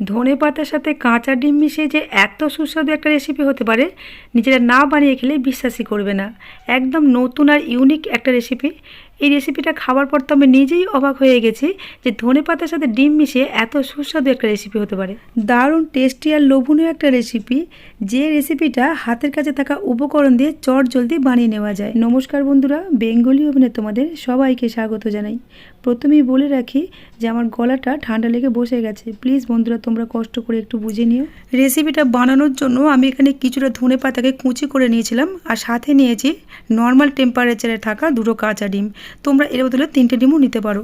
ধনে পাতার সাথে কাঁচা ডিম মিশিয়ে যে এত সুস্বাদু একটা রেসিপি হতে পারে, নিজেরা না বানিয়ে খেলে বিশ্বাসই করবে না। একদম নতুন আর ইউনিক একটা রেসিপি এই রেসিপিটা খাবার পর তো আমি নিজেই অবাক হয়ে গেছি যে ধনে পাতার সাথে ডিম মিশিয়ে এত সুস্বাদু একটা রেসিপি হতে পারে। দারুণ টেস্টি আর লোভনীয় একটা রেসিপি যে রেসিপিটা হাতের কাছে থাকা উপকরণ দিয়ে চট জলদি বানিয়ে নেওয়া যায়। নমস্কার বন্ধুরা, বেঙ্গলি ওভেনে তোমাদের সবাইকে স্বাগত জানাই। প্রথমেই বলে রাখি যে আমার গলাটা ঠান্ডা লেগে বসে গেছে। প্লিজ বন্ধুরা, তোমরা কষ্ট করে একটু বুঝে নিও। রেসিপিটা বানানোর জন্য আমি এখানে কিছুটা ধনে পাতাকে কুচি করে নিয়েছিলাম আর সাথে নিয়েছি নর্মাল টেম্পারেচারে থাকা দুটো কাঁচা ডিম। তোমরা এর বদলে তিনটে ডিমও নিতে পারো।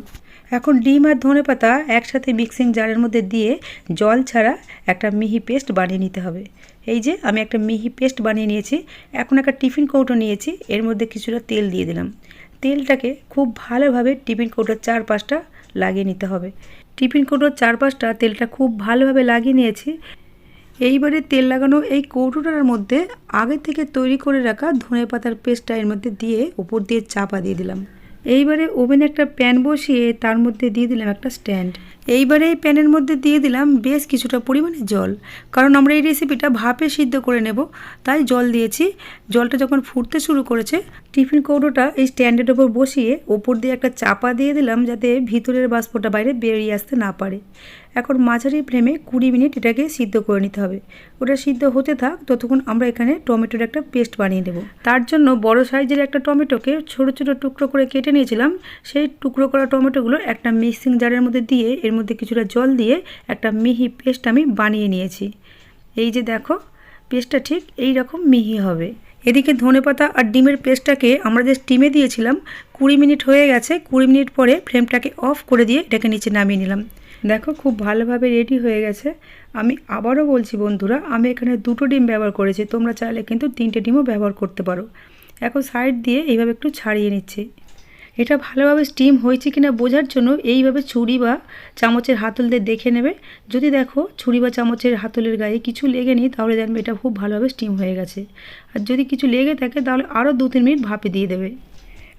এখন ডিম আর ধনে পাতা একসাথে মিক্সিং জারের মধ্যে দিয়ে জল ছাড়া একটা মিহি পেস্ট বানিয়ে নিতে হবে। এই যে আমি একটা মিহি পেস্ট বানিয়ে নিয়েছি, এখন একটা টিফিন কৌটো নিয়েছি, এর মধ্যে কিছুটা তেল দিয়ে দিলাম। তেলটাকে খুব ভালোভাবে টিফিন কৌটোর চারপাশটা লাগিয়ে নিতে হবে। টিফিন কৌটোর চারপাশটা তেলটা খুব ভালোভাবে লাগিয়ে নিয়েছি। এইবারে তেল লাগানো এই কৌটোটার মধ্যে আগে থেকে তৈরি করে রাখা ধনে পাতার পেস্টটা এর মধ্যে দিয়ে উপর দিয়ে চাপা দিয়ে দিলাম। এইবারে ওভেনে একটা প্যান বসিয়ে তার মধ্যে দিয়ে দিলাম একটা স্ট্যান্ড। এইবারে এই প্যানের মধ্যে দিয়ে দিলাম বেশ কিছুটা পরিমাণে জল। কারণ আমরা এই রেসিপিটা ভাপে সিদ্ধ করে নেব, তাই জল দিয়েছি। জলটা যখন ফুটতে শুরু করেছে টিফিন কৌটোটা এই স্ট্যান্ডের ওপর বসিয়ে ওপর দিয়ে একটা চাপা দিয়ে দিলাম যাতে ভিতরের বাষ্পটা বাইরে বেরিয়ে আসতে না পারে। এখন মাঝারি ফ্লেমে কুড়ি মিনিট এটাকে সিদ্ধ করে নিতে হবে। ওটা সিদ্ধ হতে থাক, ততক্ষণ আমরা এখানে টমেটোর একটা পেস্ট বানিয়ে দেবো। তার জন্য বড় সাইজের একটা টমেটোকে ছোট ছোট টুকরো করে কেটে নিয়েছিলাম। সেই টুকরো করা টমেটোগুলো একটা মিক্সিং জারের মধ্যে দিয়ে, এর মধ্যে কিছুটা জল দিয়ে একটা মিহি পেস্ট আমি বানিয়ে নিয়েছি। এই যে দেখো, পেস্টটা ঠিক এই রকম মিহি হবে। এদিকে ধনেপাতা আর ডিমের পেস্টটাকে আমরা যে স্টিমে দিয়েছিলাম, কুড়ি মিনিট হয়ে গেছে, কুড়ি মিনিট পরে ফ্লেমটাকে অফ করে দিয়ে এটাকে নিচে নামিয়ে নিলাম। দেখো খুব ভালোভাবে রেডি হয়ে গেছে। আমি আবারও বলছি বন্ধুরা, আমি এখানে দুটো ডিম ব্যবহার করেছি, তোমরা চাইলে কিন্তু তিনটে ডিমও ব্যবহার করতে পারো। এখন সাইড দিয়ে এইভাবে একটু ছাড়িয়ে নিচ্ছি। এটা ভালোভাবে স্টিম হয়েছে কিনা বোঝার জন্য এইভাবে ছুরি বা চামচের হাতল দিয়ে দেখে নেবে। যদি দেখো ছুরি বা চামচের হাতলের গায়ে কিছু লেগে নেই, তাহলে জানবে এটা খুব ভালোভাবে স্টিম হয়ে গেছে। আর যদি কিছু লেগে থাকে, তাহলে আরও দু তিন মিনিট ভাপে দিয়ে দেবে।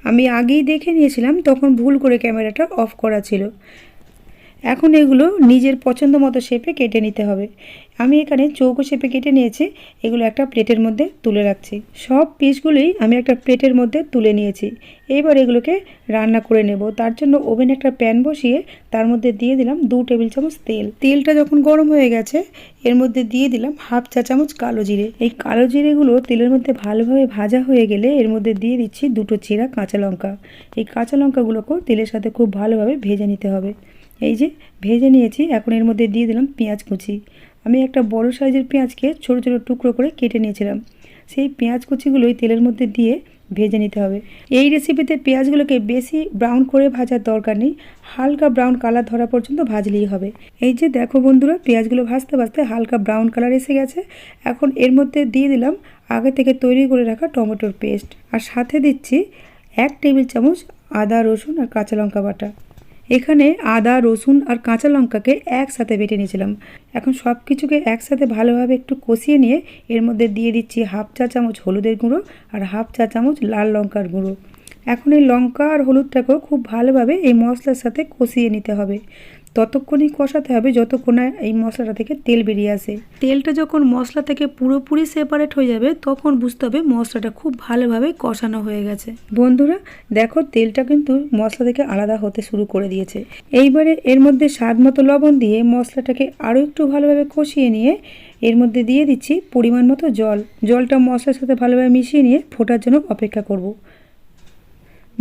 আমি আগেই দেখে নিয়েছিলাম, তখন ভুল করে ক্যামেরাটা অফ করা ছিল। এখন এগুলো নিজের পছন্দ মতো শেপে কেটে নিতে হবে। আমি এখানে চৌকো শেপে কেটে নিয়েছি, এগুলো একটা প্লেটের মধ্যে তুলে রাখছি। সব পিসগুলোই আমি একটা প্লেটের মধ্যে তুলে নিয়েছি। এইবার এগুলোকে রান্না করে নেব। তার জন্য ওভেনে একটা প্যান বসিয়ে তার মধ্যে দিয়ে দিলাম দু টেবিল চামচ তেল। তেলটা যখন গরম হয়ে গেছে, এর মধ্যে দিয়ে দিলাম হাফ চা চামচ কালো জিরে। এই কালো জিরেগুলো তেলের মধ্যে ভালোভাবে ভাজা হয়ে গেলে এর মধ্যে দিয়ে দিচ্ছি দুটো চিরা কাঁচা লঙ্কা। এই কাঁচা লঙ্কাগুলোকেও তেলের সাথে খুব ভালোভাবে ভেজে নিতে হবে। এই যে ভেজে নিয়েছি, এখন এর মধ্যে দিয়ে দিলাম পেঁয়াজ কুচি। আমি একটা বড় সাইজের পেঁয়াজকে ছোটো ছোটো টুকরো করে কেটে নিয়েছিলাম। সেই পেঁয়াজ কুচিগুলোই তেলের মধ্যে দিয়ে ভেজে নিতে হবে। এই রেসিপিতে পেঁয়াজগুলোকে বেশি ব্রাউন করে ভাজার দরকার নেই, হালকা ব্রাউন কালার ধরা পর্যন্ত ভাজলেই হবে। এই যে দেখো বন্ধুরা, পেঁয়াজগুলো ভাজতে ভাজতে হালকা ব্রাউন কালার এসে গেছে। এখন এর মধ্যে দিয়ে দিলাম আগে থেকে তৈরি করে রাখা টমেটোর পেস্ট আর সাথে দিচ্ছি এক টেবিল চামচ আদা রসুন আর কাঁচা লঙ্কা বাটা। এখানে আদা, রসুন আর কাঁচা লঙ্কাকে একসাথে বেটে নিয়েছিলাম। এখন সব কিছুকে একসাথে ভালোভাবে একটু কষিয়ে নিয়ে এর মধ্যে দিয়ে দিচ্ছি হাফ চা চামচ হলুদের গুঁড়ো আর হাফ চা চামচ লাল লঙ্কার গুঁড়ো। এখন এই লঙ্কা আর হলুদটাকেও খুব ভালোভাবে এই মশলার সাথে কষিয়ে নিতে হবে। ততক্ষণই কষাতে হবে যতক্ষণ এই মশলাটা থেকে তেল বেরিয়ে আসে। তেলটা যখন মশলা থেকে পুরোপুরি সেপারেট হয়ে যাবে, তখন বুঝতে হবে মশলাটা খুব ভালোভাবে কষানো হয়ে গেছে। বন্ধুরা, দেখো তেলটা কিন্তু মশলা থেকে আলাদা হতে শুরু করে দিয়েছে। এইবারে এর মধ্যে স্বাদ মতো লবণ দিয়ে মশলাটাকে আরও একটু ভালোভাবে কষিয়ে নিয়ে এর মধ্যে দিয়ে দিচ্ছি পরিমাণ মতো জল। জলটা মশলার সাথে ভালোভাবে মিশিয়ে নিয়ে ফোটার জন্য অপেক্ষা করব।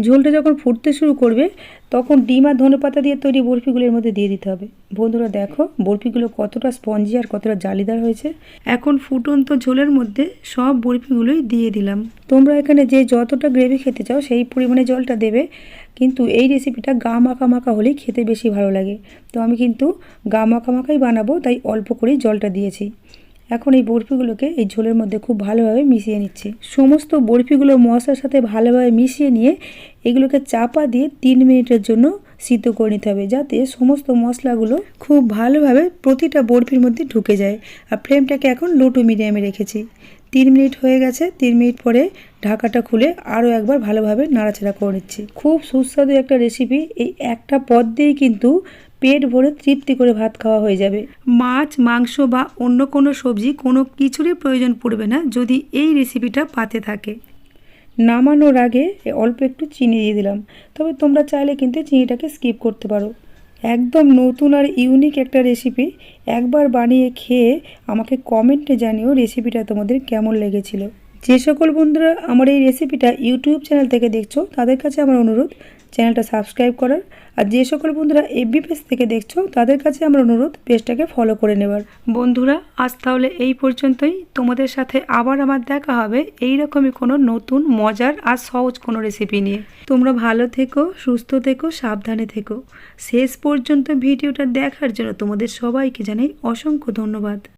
ঝোলটা যখন ফুটতে শুরু করবে, তখন ডিম আর ধনে পাতা দিয়ে তৈরি বরফিগুলোর মধ্যে দিয়ে দিতে হবে। বন্ধুরা দেখো, বরফিগুলো কতটা স্পঞ্জি আর কতটা জালিদার হয়েছে। এখন ফুটন্ত ঝোলের মধ্যে সব বরফিগুলোই দিয়ে দিলাম। তোমরা এখানে যে যতটা গ্রেভি খেতে চাও, সেই পরিমাণে জলটা দেবে। কিন্তু এই রেসিপিটা গা মাখা মাখা হলেই খেতে বেশি ভালো লাগে। তো আমি কিন্তু গা মাখা মাখাই বানাবো, তাই অল্প করেই জলটা দিয়েছি। এখন এই বরফিগুলোকে এই ঝোলের মধ্যে খুব ভালোভাবে মিশিয়ে নিচ্ছি। সমস্ত বরফিগুলো মশলার সাথে ভালোভাবে মিশিয়ে নিয়ে এগুলোকে চাপা দিয়ে তিন মিনিটের জন্য সিদ্ধ করে নিতে হবে যাতে সমস্ত মশলাগুলো খুব ভালোভাবে প্রতিটা বরফির মধ্যে ঢুকে যায়। আর ফ্লেমটাকে এখন লো টু মিডিয়ামে রেখেছি। তিন মিনিট হয়ে গেছে, তিন মিনিট পরে ঢাকাটা খুলে আরও একবার ভালোভাবে নাড়াচাড়া করে নিচ্ছি। খুব সুস্বাদু একটা রেসিপি এই একটা পদ দিয়েই কিন্তু পেট ভরে তৃপ্তি করে ভাত খাওয়া হয়ে যাবে। মাছ, মাংস বা অন্য কোনো সবজি কোনো কিছুরই প্রয়োজন পড়বে না যদি এই রেসিপিটা পাতে থাকে। নামানোর আগে অল্প একটু চিনি দিয়ে দিলাম। তবে তোমরা চাইলে কিন্তু চিনিটাকে স্কিপ করতে পারো। একদম নতুন আর ইউনিক একটা রেসিপি একবার বানিয়ে খেয়ে আমাকে কমেন্টে জানিও রেসিপিটা তোমাদের কেমন লেগেছিল। যে সকল বন্ধুরা আমার এই রেসিপিটা ইউটিউব চ্যানেল থেকে দেখছ, তাদের কাছে আমার অনুরোধ চ্যানেলটা সাবস্ক্রাইব করার। আর যে সকল বন্ধুরা এফবি পেজ থেকে দেখছ, তাদের কাছে আমার অনুরোধ পেজটাকে ফলো করে নেবার। বন্ধুরা, আজ তাহলে এই পর্যন্তই। তোমাদের সাথে আবার আমার দেখা হবে এই রকমই কোনো নতুন, মজার আর সহজ কোনো রেসিপি নিয়ে। তোমরা ভালো থেকো, সুস্থ থেকো, সাবধানে থেকো। শেষ পর্যন্ত ভিডিওটা দেখার জন্য তোমাদের সবাইকে জানাই অসংখ্য ধন্যবাদ।